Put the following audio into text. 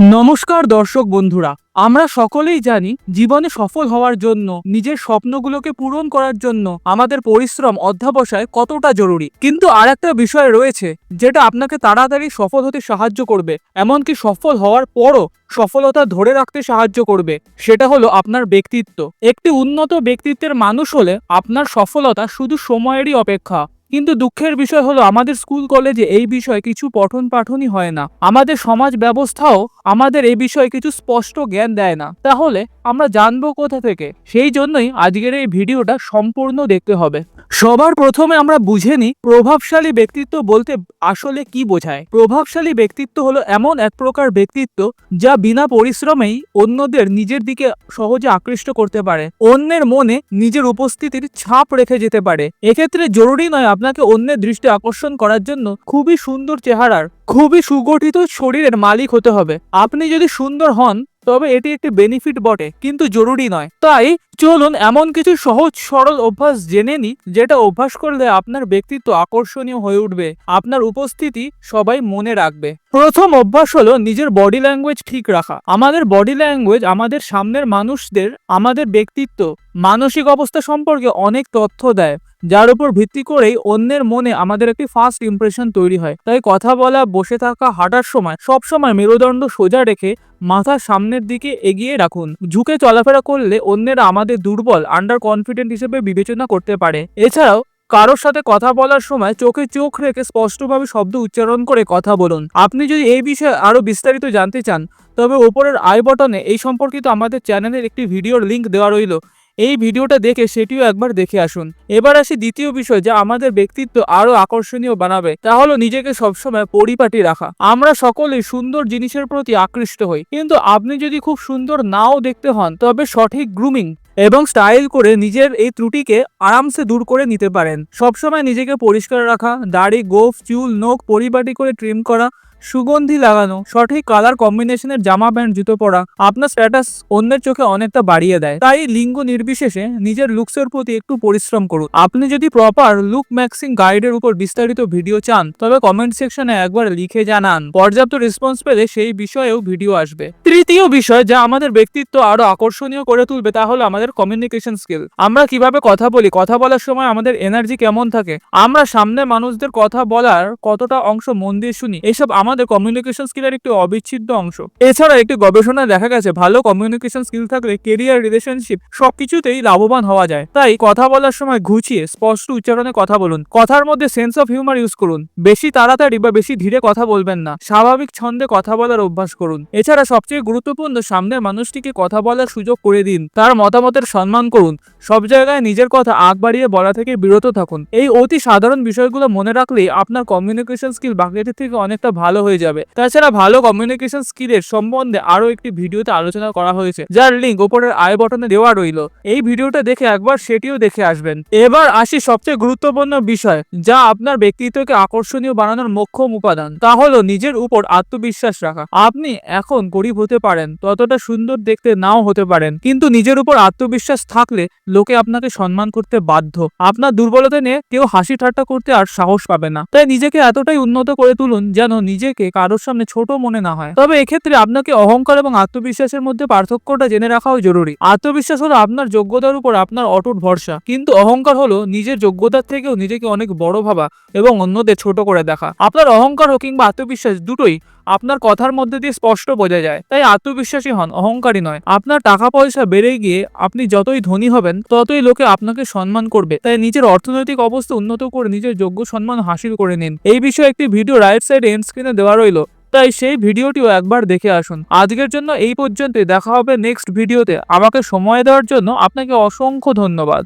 নমস্কার দর্শক বন্ধুরা, আমরা সকলেই জানি জীবনে সফল হওয়ার জন্য, নিজের স্বপ্নগুলোকে পূরণ করার জন্য আমাদের পরিশ্রম অধ্যাবসায় কতটা জরুরি। কিন্তু আর একটা বিষয় রয়েছে, যেটা আপনাকে তাড়াতাড়ি সফল হতে সাহায্য করবে, এমনকি সফল হওয়ার পরও সফলতা ধরে রাখতে সাহায্য করবে, সেটা হলো আপনার ব্যক্তিত্ব। একটি উন্নত ব্যক্তিত্বের মানুষ হলে আপনার সফলতা শুধু সময়েরই অপেক্ষা কিন্তু দুঃখের বিষয় হলো, আমাদের স্কুল, কলেজে এই বিষয়ে কিছু পঠন পাঠনই হয় না। আমাদের সমাজ ব্যবস্থাও আমাদের এই বিষয়ে কিছু স্পষ্ট জ্ঞান দেয় না। তাহলে আমরা জানব কোথা থেকে? সেই জন্যই আজকের এই ভিডিওটা সম্পূর্ণ দেখতে হবে। সবার প্রথমে আমরা বুঝে নিই, প্রভাবশালী ব্যক্তিত্ব বলতে আসলে কি বোঝায়? প্রভাবশালী ব্যক্তিত্ব হলো এমন এক প্রকার ব্যক্তিত্ব যা বিনা পরিশ্রমেই অন্যদের নিজের দিকে সহজে আকৃষ্ট করতে পারে। অন্যের মনে নিজের উপস্থিতির ছাপ রেখে যেতে পারে। এক্ষেত্রে জরুরি নয় আপনাকে অন্যের দৃষ্টি আকর্ষণ করার জন্য খুবই সুন্দর চেহারার, খুবই সুগঠিত শরীরের মালিক হতে হবে। আপনি যদি সুন্দর হন, তবে এটি একটি বেনিফিট বটে, কিন্তু জরুরি নয়। তাই চলুন এমন কিছু সহজ, সরল অভ্যাস জেনে নি যেটা অভ্যাস করলে আপনার ব্যক্তিত্ব আকর্ষণীয় হয়ে উঠবে, আপনার উপস্থিতি সবাই মনে রাখবে। প্রথম অভ্যাস হলো নিজের বডি ল্যাঙ্গুয়েজ ঠিক রাখা। আমাদের বডি ল্যাঙ্গুয়েজ আমাদের সামনের মানুষদের, আমাদের ব্যক্তিত্ব, মানসিক অবস্থা সম্পর্কে অনেক তথ্য দেয়, যার উপর ভিত্তি করেই অন্যের মনে আমাদের একটি ফার্স্ট ইমপ্রেশন তৈরি হয়। তাই কথা বলা, বসে থাকা, হাঁটার সময় সব সময় মেরুদণ্ড সোজা রেখে মাথা সামনের দিকে এগিয়ে রাখুন। ঝুঁকে চলাফেরা করলে অন্যেরা আমাদের দুর্বল আন্ডার কনফিডেন্ট হিসেবে বিবেচনা করতে পারে। এছাড়াও কারোর সাথে কথা বলার সময় চোখে চোখ রেখে স্পষ্টভাবে শব্দ উচ্চারণ করে কথা বলুন। আপনি যদি এই বিষয়ে আরও বিস্তারিত জানতে চান, তবে ওপরের আই বটনে এই সম্পর্কিত আমাদের চ্যানেলের একটি ভিডিওর লিংক দেওয়া রইল। এই ভিডিওটা দেখে সেটিও একবার দেখে আসুন। এবার আসি দ্বিতীয় বিষয় যা আমাদের ব্যক্তিত্ব আরও আকর্ষণীয় বানাবে, তা হলো নিজেকে সবসময় পরিপাটি রাখা। আমরা সকলেই সুন্দর জিনিসের প্রতি আকৃষ্ট হই, কিন্তু আপনি যদি খুব সুন্দর নাও দেখতে হন, তবে সঠিক গ্রুমিং এবং স্টাইল করে নিজের এই ত্রুটিকে আরামসে দূর করে নিতে পারেন। সবসময় নিজেকে পরিষ্কার রাখা, দাড়ি, গোফ, চুল, নখ পরিপাটি করে ট্রিম করা সুগন্ধি লাগানো, সঠিক কালার কম্বিনেশনের জামা প্যান্ট, জুতো পরা, আপনার স্ট্যাটাস অন্যের চোখে অনেকটা বাড়িয়ে দেয়। তাই লিঙ্গ নির্বিশেষে নিজের লুকসের প্রতি একটু পরিশ্রম করুন। আপনি যদি প্রপার লুক ম্যাক্সিং গাইডের উপর বিস্তারিত ভিডিও চান, তবে কমেন্ট সেকশনে একবার লিখে জানান। পর্যাপ্ত রেসপন্স পেলে সেই বিষয়েও ভিডিও আসবে। তৃতীয় বিষয় যা আমাদের ব্যক্তিত্ব আরও আকর্ষণীয় করে তুলবে, তা হলো আমাদের কমিউনিকেশন স্কিল আমরা কীভাবে কথা বলি, কথা বলার সময় আমাদের এনার্জি কেমন থাকে, আমরা সামনে মানুষদের কথা বলার কতটা অংশ মন দিয়ে শুনি, এসব আমাদের কমিউনিকেশন স্কিলের একটি অবিচ্ছেদ্য অংশ। এছাড়া একটি গবেষণায় দেখা গেছে, ভালো কমিউনিকেশন স্কিল থাকলে কেরিয়ার রিলেশনশিপ সবকিছুতেই লাভবান হওয়া যায়। তাই কথা বলার সময় ঘুচিয়ে স্পষ্ট উচ্চারণে কথা বলুন। কথার মধ্যে সেন্স অফ হিউমার ইউজ করুন। বেশি তাড়াতাড়ি বা বেশি ধীরে কথা বলবেন না। স্বাভাবিক ছন্দে কথা বলার অভ্যাস করুন। এছাড়া সবচেয়ে গুরুত্বপূর্ণ, সামনের মানুষটিকে কথা বলার সুযোগ করে দিন। তার মতামতের সম্মান করুন। সব জায়গায় নিজের কথা আগ বাড়িয়ে বলা থেকে বিরত থাকুন। এই অতি সাধারণ বিষয়গুলো মনে রাখলেই আপনার কমিউনিকেশন স্কিল বাকিদের থেকে অনেকটা ভালো হয়ে যাবে। তাছাড়া ভালো কমিউনিকেশন স্কিলের সম্বন্ধে আরও একটি ভিডিওতে আলোচনা করা হয়েছে, যার লিঙ্ক উপরের আই বটনে দেওয়া রইল। এই ভিডিওটা দেখে একবার সেটিও দেখে আসবেন। এবার আসি সবচেয়ে গুরুত্বপূর্ণ বিষয়, যা আপনার ব্যক্তিত্বকে আকর্ষণীয় বানানোর মোক্ষম উপাদান। তা হলো নিজের উপর আত্মবিশ্বাস রাখা। আপনি এখন গরিব হতে পারেন, ততটা সুন্দর দেখতে নাও হতে পারেন, কিন্তু নিজের উপর আত্মবিশ্বাস থাকলে লোকে আপনাকে সম্মান করতে বাধ্য। আপনার দুর্বলতা নিয়ে কেউ হাসি ঠাট্টা করতে আর সাহস পাবে না। তাই নিজেকে এতটাই উন্নত করে তুলুন যেন নিজেকে কারোর সামনে ছোট মনে না হয়। তবে এক্ষেত্রে আপনাকে অহংকার এবং আত্মবিশ্বাসের মধ্যে পার্থক্যটা জেনে রাখাও জরুরি। আত্মবিশ্বাস হলো আপনার যোগ্যতার উপর আপনার অটুট ভরসা। কিন্তু অহংকার হলো নিজের যোগ্যতার থেকেও নিজেকে অনেক বড় ভাবা এবং অন্যদের ছোট করে দেখা। আপনার অহংকার হোক কিংবা আত্মবিশ্বাস দুটোই আপনার কথার মধ্যে দিয়ে স্পষ্ট বোঝা যায়। তাই আত্মবিশ্বাসী হন, অহংকারী নয়। আপনার টাকা পয়সা বেড়ে গিয়ে আপনি যতই ধনী হবেন, ততই লোকে আপনাকে সম্মান করবে। তাই নিজের অর্থনৈতিক অবস্থা উন্নত করে নিজের যোগ্য সম্মান হাসিল করে নিন। এই বিষয়ে একটি ভিডিও রাইট সাইড এন্ড স্ক্রিনে দেওয়া রইল। তাই সেই ভিডিওটিও একবার দেখে আসুন। আজকের জন্য এই পর্যন্তই। দেখা হবে নেক্সট ভিডিওতে আমাকে সময় দেওয়ার জন্য আপনাকে অসংখ্য ধন্যবাদ।